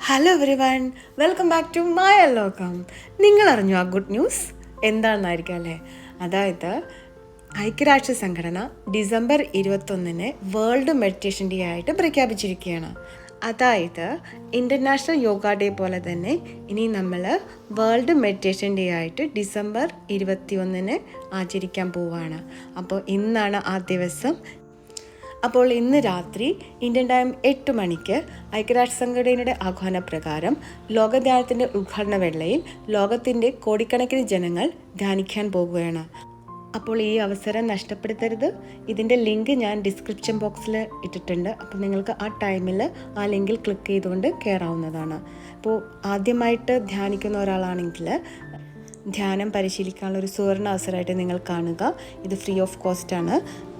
Hello everyone welcome back to Maya ലോകം നിങ്ങൾ അറിഞ്ഞു ആ ഗുഡ് ന്യൂസ് എന്താണെന്നായിരിക്കും അല്ലേ? അതായത് ഐക്യരാഷ്ട്ര സംഘടന ഡിസംബർ ഇരുപത്തൊന്നിന് വേൾഡ് മെഡിറ്റേഷൻ ഡേ ആയിട്ട് പ്രഖ്യാപിച്ചിരിക്കുകയാണ്. അതായത് ഇന്റർനാഷണൽ യോഗ ഡേ പോലെ തന്നെ ഇനി നമ്മൾ വേൾഡ് മെഡിറ്റേഷൻ ഡേ ആയിട്ട് ഡിസംബർ ഇരുപത്തി ഒന്നിന് ആചരിക്കാൻ പോവുകയാണ്. അപ്പോൾ ഇന്നാണ് ആ ദിവസം അപ്പോൾ ഇന്ന് രാത്രി ഇന്ത്യൻ ടൈം എട്ട് മണിക്ക് ഐക്യരാഷ്ട്ര സംഘടനയുടെ ആഹ്വാനപ്രകാരം ലോകധ്യാനത്തിന്റെ ഉദ്ഘാടന വേളയിൽ ലോകത്തിന്റെ കോടിക്കണക്കിന് ജനങ്ങൾ ധ്യാനിക്കാൻ പോകുകയാണ്. അപ്പോൾ ഈ അവസരം നഷ്ടപ്പെടുത്തരുത്. ഇതിന്റെ ലിങ്ക് ഞാൻ ഡിസ്ക്രിപ്ഷൻ ബോക്സിൽ ഇട്ടിട്ടുണ്ട്. അപ്പോൾ നിങ്ങൾക്ക് ആ ടൈമിൽ ആ ലിങ്കിൽ ക്ലിക്ക് ചെയ്തുകൊണ്ട് കയറാവുന്നതാണ്. അപ്പോൾ ആദ്യമായിട്ട് ധ്യാനിക്കുന്ന ഒരാളാണെങ്കിൽ ധ്യാനം പരിശീലിക്കാനുള്ള ഒരു സുവർണ അവസരമായിട്ട് നിങ്ങൾ കാണുക. ഇത് ഫ്രീ ഓഫ് കോസ്റ്റ് ആണ്.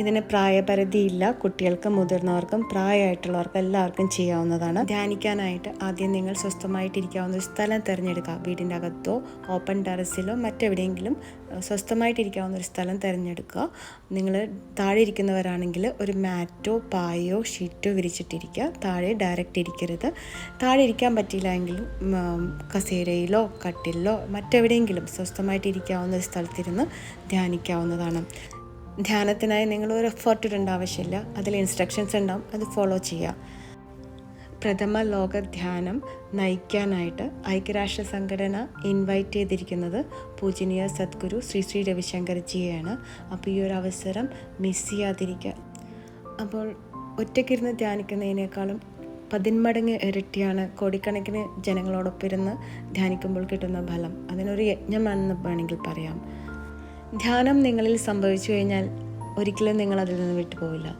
ഇതിന് പ്രായപരിധിയില്ല. കുട്ടികൾക്കും മുതിർന്നവർക്കും പ്രായമായിട്ടുള്ളവർക്കും എല്ലാവർക്കും ചെയ്യാവുന്നതാണ്. ധ്യാനിക്കാനായിട്ട് ആദ്യം നിങ്ങൾ സ്വസ്ഥമായിട്ടിരിക്കാവുന്ന ഒരു സ്ഥലം തിരഞ്ഞെടുക്കുക. വീടിന്റെ അകത്തോ ഓപ്പൺ ടെറസിലോ മറ്റെവിടെയെങ്കിലും സ്വസ്ഥമായിട്ടിരിക്കാവുന്ന ഒരു സ്ഥലം തിരഞ്ഞെടുക്കുക. നിങ്ങൾ താഴെ ഇരിക്കുന്നവരാണെങ്കിൽ ഒരു മാറ്റോ പായോ ഷീറ്റോ വിരിച്ചിട്ടിരിക്കുക. താഴെ ഡയറക്റ്റ് ഇരിക്കരുത്. താഴെ ഇരിക്കാൻ പറ്റിയില്ല കസേരയിലോ കട്ടിലോ മറ്റെവിടെയെങ്കിലും സ്വസ്ഥമായിട്ടിരിക്കാവുന്ന ഒരു സ്ഥലത്തിരുന്ന് ധ്യാനിക്കാവുന്നതാണ്. ധ്യാനത്തിനായി നിങ്ങൾ ഒരു എഫേർട്ട് ഇടേണ്ട ആവശ്യമില്ല. അതിൽ ഇൻസ്ട്രക്ഷൻസ് ഉണ്ടാവും. അത് ഫോളോ ചെയ്യുക. പ്രഥമ ലോക ധ്യാനം നയിക്കാനായിട്ട് ഐക്യരാഷ്ട്ര സംഘടന ഇൻവൈറ്റ് ചെയ്തിരിക്കുന്നത് പൂജനീയ സദ്ഗുരു ശ്രീ ശ്രീ രവിശങ്കർജിയെയാണ് അപ്പോൾ ഈ ഒരു അവസരം മിസ് ചെയ്യാതിരിക്കുക. അപ്പോൾ ഒറ്റയ്ക്കിരുന്ന് ധ്യാനിക്കുന്നതിനേക്കാളും പതിന്മടങ്ങ് ഇരട്ടിയാണ് കോടിക്കണക്കിന് ജനങ്ങളോടൊപ്പം ഇരുന്ന് ധ്യാനിക്കുമ്പോൾ കിട്ടുന്ന ഫലം. അതിനൊരു യജ്ഞമാണെന്ന് വേണമെങ്കിൽ പറയാം. ധ്യാനം നിങ്ങളിൽ സംഭവിച്ചു കഴിഞ്ഞാൽ ഒരിക്കലും നിങ്ങൾ അതിൽ നിന്ന് വിട്ടുപോവില്ല.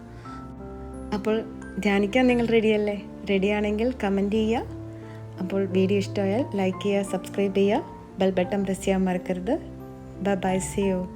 അപ്പോൾ ധ്യാനിക്കാൻ നിങ്ങൾ റെഡിയല്ലേ? റെഡിയാണെങ്കിൽ കമന്റ് ചെയ്യുക. അപ്പോൾ വീഡിയോ ഇഷ്ടമായാൽ ലൈക്ക് ചെയ്യുക സബ്സ്ക്രൈബ് ചെയ്യുക. ബെൽ ബട്ടൺ പ്രസ് ചെയ്യാൻ മറക്കരുത്. Bye see you.